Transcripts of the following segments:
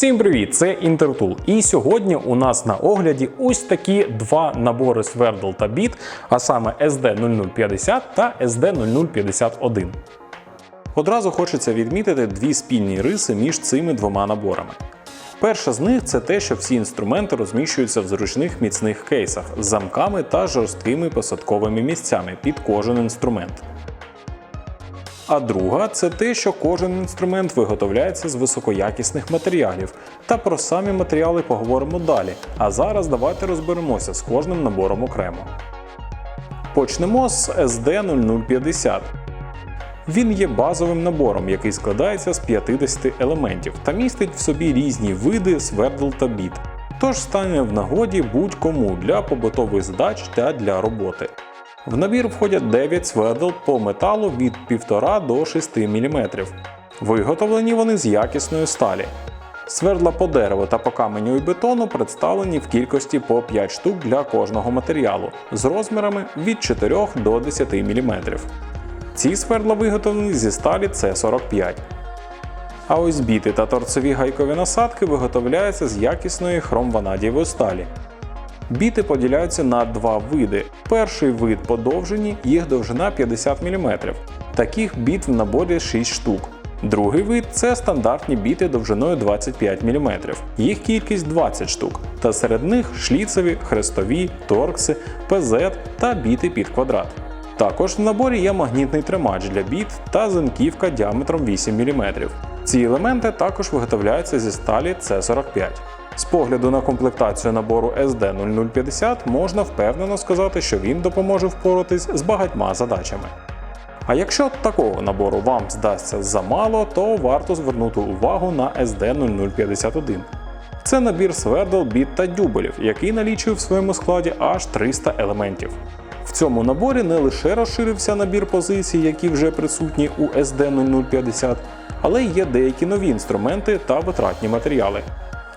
Всім привіт! Це Інтертул. І сьогодні у нас на огляді ось такі два набори свердл та біт, а саме SD0050 та SD0051. Одразу хочеться відмітити дві спільні риси між цими двома наборами. Перша з них це те, що всі інструменти розміщуються в зручних міцних кейсах з замками та жорсткими посадковими місцями під кожен інструмент. А друга це те, що кожен інструмент виготовляється з високоякісних матеріалів. Та про самі матеріали поговоримо далі. А зараз давайте розберемося з кожним набором окремо. Почнемо з SD0050. Він є базовим набором, який складається з 50 елементів та містить в собі різні види свердл та біт. Тож стане в нагоді будь-кому для побутових задач та для роботи. В набір входять 9 свердл по металу від 1,5 до 6 мм. Виготовлені вони з якісної сталі. Свердла по дереву та по каменю і бетону представлені в кількості по 5 штук для кожного матеріалу з розмірами від 4 до 10 мм. Ці свердла виготовлені зі сталі С45. А ось біти та торцеві гайкові насадки виготовляються з якісної хромванадієвої сталі. Біти поділяються на два види. Перший вид подовжені, їх довжина 50 мм. Таких біт в наборі 6 штук. Другий вид це стандартні біти довжиною 25 мм. Їх кількість 20 штук. Та серед них шліцеві, хрестові, торкси, ПЗ та біти під квадрат. Також в наборі є магнітний тримач для біт та зенківка діаметром 8 мм. Ці елементи також виготовляються зі сталі С45. З погляду на комплектацію набору SD0050 можна впевнено сказати, що він допоможе впоратись з багатьма задачами. А якщо такого набору вам здасться замало, то варто звернути увагу на SD0051. Це набір свердл, біт та дюбелів, який налічує в своєму складі аж 300 елементів. В цьому наборі не лише розширився набір позицій, які вже присутні у SD0050, але й є деякі нові інструменти та витратні матеріали.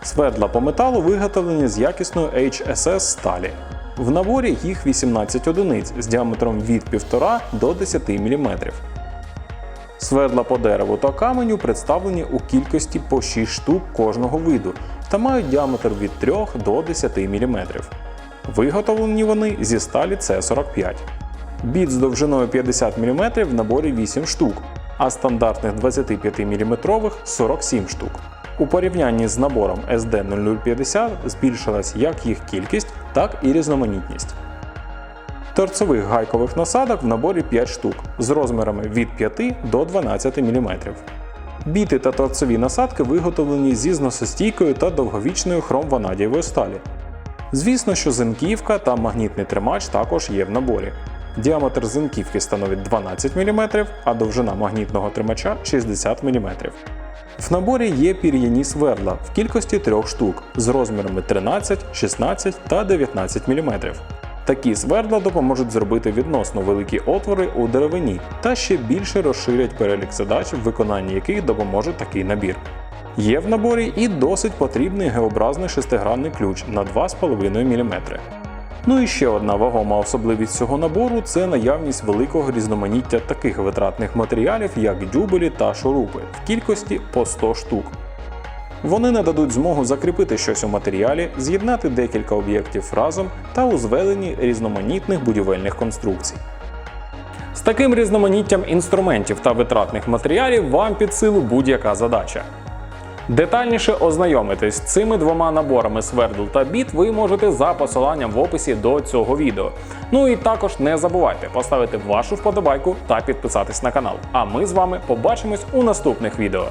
Свердла по металу виготовлені з якісної HSS сталі. В наборі їх 18 одиниць з діаметром від 1,5 до 10 мм. Свердла по дереву та каменю представлені у кількості по 6 штук кожного виду та мають діаметр від 3 до 10 мм. Виготовлені вони зі сталі С45. Біт з довжиною 50 мм в наборі 8 штук, а стандартних 25 мм 47 штук. У порівнянні з набором SD0050 збільшилась як їх кількість, так і різноманітність. Торцевих гайкових насадок в наборі 5 штук з розмірами від 5 до 12 мм. Біти та торцеві насадки виготовлені зі зносостійкою та довговічною хромванадієвої сталі. Звісно, що зенківка та магнітний тримач також є в наборі. Діаметр зенківки становить 12 мм, а довжина магнітного тримача 60 мм. В наборі є пір'яні свердла в кількості трьох штук з розмірами 13, 16 та 19 мм. Такі свердла допоможуть зробити відносно великі отвори у деревині та ще більше розширять перелік задач, в виконанні яких допоможе такий набір. Є в наборі і досить потрібний геобразний шестигранний ключ на 2,5 мм. Ну і ще одна вагома особливість цього набору це наявність великого різноманіття таких витратних матеріалів, як дюбелі та шурупи, в кількості по 100 штук. Вони нададуть змогу закріпити щось у матеріалі, з'єднати декілька об'єктів разом та у зведенні різноманітних будівельних конструкцій. З таким різноманіттям інструментів та витратних матеріалів вам під силу будь-яка задача. Детальніше ознайомитись з цими двома наборами свердл та біт ви можете за посиланням в описі до цього відео. Ну і також не забувайте поставити вашу вподобайку та підписатись на канал. А ми з вами побачимось у наступних відео.